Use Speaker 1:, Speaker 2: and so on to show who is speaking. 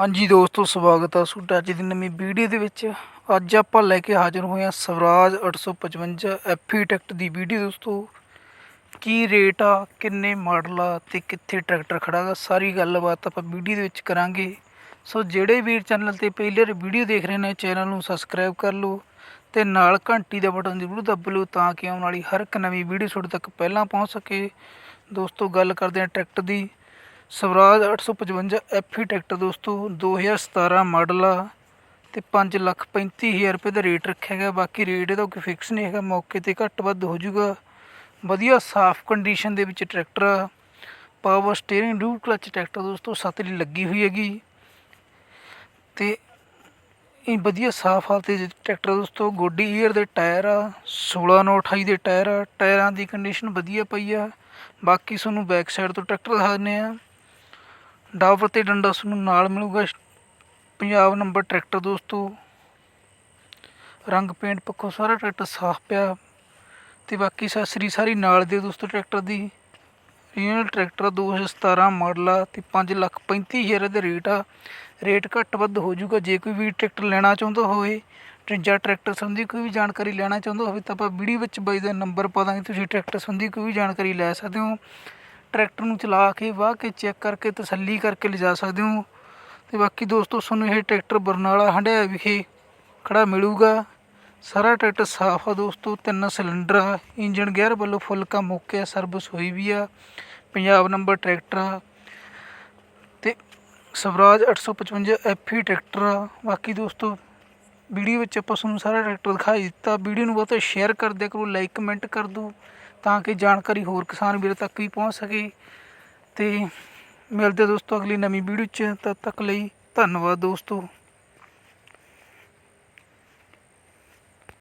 Speaker 1: ਹਾਂਜੀ ਦੋਸਤੋ, ਸਵਾਗਤ ਹੈ ਤੁਹਾਡਾ ਅੱਜ ਦੀ ਨਵੀਂ ਵੀਡੀਓ ਦੇ ਵਿੱਚ। ਅੱਜ ਆਪਾਂ ਲੈ ਕੇ ਹਾਜ਼ਰ ਹੋਏ ਹਾਂ ਸਵਰਾਜ 855 ਐਫੀ ਟਰੈਕਟਰ ਦੀ ਵੀਡੀਓ। ਦੋਸਤੋ, ਕੀ ਰੇਟ ਆ, ਕਿੰਨੇ ਮਾਡਲ ਆ ਤੇ ਕਿੱਥੇ ਟਰੈਕਟਰ ਖੜਾ ਗਾ, ਸਾਰੀ ਗੱਲਬਾਤ ਆਪਾਂ ਵੀਡੀਓ ਦੇ ਵਿੱਚ ਕਰਾਂਗੇ। ਸੋ ਜਿਹੜੇ ਵੀਰ ਚੈਨਲ ਤੇ ਪਹਿਲੀ ਵਾਰ ਵੀਡੀਓ ਦੇਖ ਰਹੇ ਨੇ, ਚੈਨਲ ਨੂੰ ਸਬਸਕ੍ਰਾਈਬ ਕਰ ਲਓ ਤੇ ਨਾਲ ਘੰਟੀ ਦਾ ਬਟਨ ਜ਼ਰੂਰ ਦੱਬ ਲਓ ਤਾਂ ਕਿ ਆਉਣ ਵਾਲੀ ਹਰ ਇੱਕ ਨਵੀਂ ਵੀਡੀਓ ਤੁਹਾਡੇ ਤੱਕ ਪਹਿਲਾਂ ਪਹੁੰਚ ਸਕੇ। ਦੋਸਤੋ, ਗੱਲ ਕਰਦੇ ਹਾਂ ਟਰੈਕਟਰ ਦੀ। ਸਵਰਾਜ ਅੱਠ ਸੌ ਪਚਵੰਜਾ 855 ਈ ਟਰੈਕਟਰ ਦੋਸਤੋ 2017 ਮਾਡਲ ਆ ਅਤੇ ਪੰਜ ਲੱਖ 35 ਹਜ਼ਾਰ ਰੁਪਏ ਦਾ ਰੇਟ ਰੱਖਿਆ ਗਿਆ। ਬਾਕੀ ਰੇਟ ਇਹਦਾ ਕੋਈ ਫਿਕਸ ਨਹੀਂ ਹੈਗਾ, ਮੌਕੇ ਤੇ ਘੱਟ ਵੱਧ ਹੋ ਜਾਊਗਾ। ਵਧੀਆ ਸਾਫ਼ ਕੰਡੀਸ਼ਨ ਦੇ ਵਿੱਚ ਟਰੈਕਟਰ ਆ। Power steering dual clutch tractor ਦੋਸਤੋ ਸਤਰੀ ਲੱਗੀ ਹੋਈ ਹੈਗੀ। ਤੇ ਇਹ ਵਧੀਆ ਸਾਫ਼ ਹਾਲਤ ਦੇ ਟਰੈਕਟਰ ਦੋਸਤੋ, ਗੋਡੀ ਈਅਰ ਦੇ ਟਾਇਰ ਆ 16 ਨੌ 28 ਦੇ ਟਾਇਰ ਆ, ਟਾਇਰਾਂ ਦੀ ਕੰਡੀਸ਼ਨ ਵਧੀਆ ਪਈ ਆ। ਬਾਕੀ ਤੁਹਾਨੂੰ ਬੈਕ ਸਾਈਡ ਤੋਂ ਟਰੈਕਟਰ ਦਿਖਾ ਦਿੰਦੇ ਆ। ਡਾਬਰ ਤੇ ਡੰਡਾ ਤੁਹਾਨੂੰ ਨਾਲ ਮਿਲੂਗਾ। ਪੰਜਾਬ ਨੰਬਰ ਟਰੈਕਟਰ ਦੋਸਤੋ। ਰੰਗ ਪੇਂਟ ਪੱਖੋਂ ਸਾਰਾ ਟਰੈਕਟਰ ਸਾਫ਼ ਪਿਆ। ਤੇ ਬਾਕੀ ਸੈਸਰੀ ਸਾਰੀ ਨਾਲ ਦੇ ਦੋਸਤੋ ਟਰੈਕਟਰ ਦੀ। ਰੀਅਲ ਟਰੈਕਟਰ 2017 ਮਾਡਲ ਆ ਤੇ 5 ਲੱਖ 35 ਹਜ਼ਾਰ ਦੇ ਰੇਟ ਆ। ਰੇਟ ਘੱਟ ਵੱਧ ਹੋ ਜਾਊਗਾ। ਜੇ ਕੋਈ ਵੀ ਟਰੈਕਟਰ ਲੈਣਾ ਚਾਹੁੰਦਾ ਹੋਵੇ ਤੇ ਜਾਂ ਟਰੈਕਟਰ ਸੰਬੰਧੀ ਕੋਈ ਵੀ ਜਾਣਕਾਰੀ ਲੈਣਾ ਚਾਹੁੰਦਾ ਹੋਵੇ, ਤਾਂ ਆਪਾਂ ਵੀਡੀਓ ਵਿੱਚ ਬਾਈ ਦਾ ਨੰਬਰ ਪਾ ਦਾਂਗੇ। ਤੁਸੀਂ ਟਰੈਕਟਰ ਸੰਬੰਧੀ ਕੋਈ ਵੀ ਜਾਣਕਾਰੀ ਲੈ ਸਕਦੇ ਹੋ। ਟਰੈਕਟਰ ਨੂੰ ਚਲਾ ਕੇ ਵਾਹ ਕੇ ਚੈੱਕ ਕਰਕੇ ਤਸੱਲੀ ਕਰਕੇ ਲਿਜਾ ਸਕਦੇ ਹੋ। ਤੇ ਬਾਕੀ ਦੋਸਤੋ, ਤੁਹਾਨੂੰ ਇਹ ਟਰੈਕਟਰ ਬਰਨਾਲਾ ਹੰਡਿਆ ਵਿਖੇ ਖੜਾ ਮਿਲੂਗਾ। ਸਾਰਾ ਟਰੈਕਟਰ ਸਾਫ਼ ਆ ਦੋਸਤੋ, ਤਿੰਨ ਸਿਲੰਡਰ ਆ ਇੰਜਨ ਗੇਅਰ ਵੱਲੋਂ ਫੁੱਲ ਕੰਮ ਓਕੇ ਆ, ਸਰਵਿਸ ਹੋਈ ਵੀ ਆ, ਪੰਜਾਬ ਨੰਬਰ ਟਰੈਕਟਰ ਆ। ਤੇ ਸਵਰਾਜ 855 ਐਫੀ ਟਰੈਕਟਰ ਆ। ਬਾਕੀ ਦੋਸਤੋ, ਵੀਡੀਓ ਵਿੱਚ ਆਪਾਂ ਤੁਹਾਨੂੰ ਸਾਰਾ ਟਰੈਕਟਰ ਦਿਖਾਈ ਦਿੱਤਾ। ਵੀਡੀਓ ਨੂੰ ਬਹੁਤ ਸ਼ੇਅਰ ਕਰ ਦਿਆ ਕਰੋ, ਲਾਈਕ ਕਮੈਂਟ ਕਰ ਦਿਓ। ਤਾਂ ਕਿ ਜਾਣਕਾਰੀ ਹੋਰ ਕਿਸਾਨ ਵੀਰ ਤੱਕ ਵੀ ਪਹੁੰਚ ਸਕੇ। ਤੇ ਮਿਲਦੇ ਦੋਸਤੋ ਅਗਲੀ ਨਵੀਂ ਵੀਡੀਓ 'ਚ। ਤਦ ਤੱਕ ਲਈ ਧੰਨਵਾਦ ਦੋਸਤੋ।